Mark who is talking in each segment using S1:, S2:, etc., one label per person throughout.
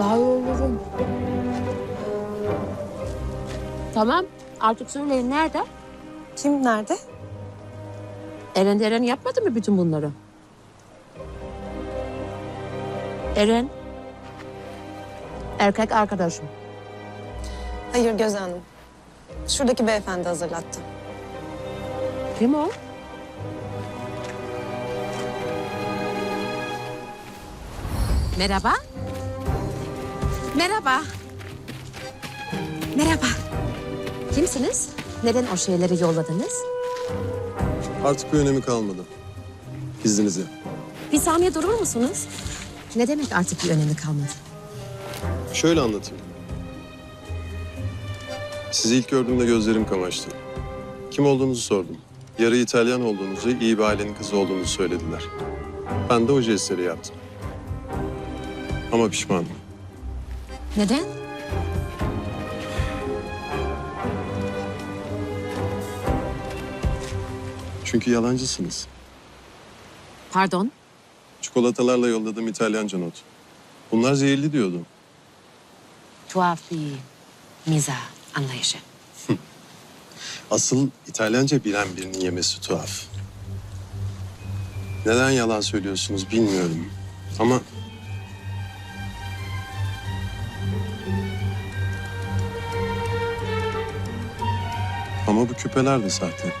S1: Daha iyi olurum. Tamam. Artık söyleyin nerede?
S2: Kim nerede?
S1: Eren Eren yapmadı mı bütün bunları? Eren. Erkek arkadaşım.
S2: Hayır Göz Hanım. Şuradaki beyefendi hazırlattı.
S1: Kim o? Merhaba. Merhaba. Merhaba. Kimsiniz? Neden o şeyleri yolladınız?
S3: Artık bir önemi kalmadı. İzninizle.
S1: Bir saniye durur musunuz? Ne demek artık bir önemi kalmadı?
S3: Şöyle anlatayım. Sizi ilk gördüğümde gözlerim kamaştı. Kim olduğunuzu sordum. Yarı İtalyan olduğunuzu, iyi bir ailenin kızı olduğunuzu söylediler. Ben de o jestleri yaptım. Ama pişmanım.
S1: Neden?
S3: Çünkü yalancısınız.
S1: Pardon.
S3: Çikolatalarla yolladığım İtalyanca not. Bunlar zehirli diyordum.
S1: Tuhaf bir mizah anlayışı.
S3: Asıl İtalyanca bilen birinin yemesi tuhaf. Neden yalan söylüyorsunuz bilmiyorum. Ama Ama bu küpeler de sahte.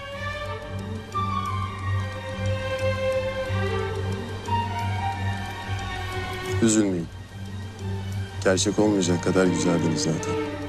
S3: Üzülmeyin. Gerçek olmayacak kadar güzeldiniz zaten.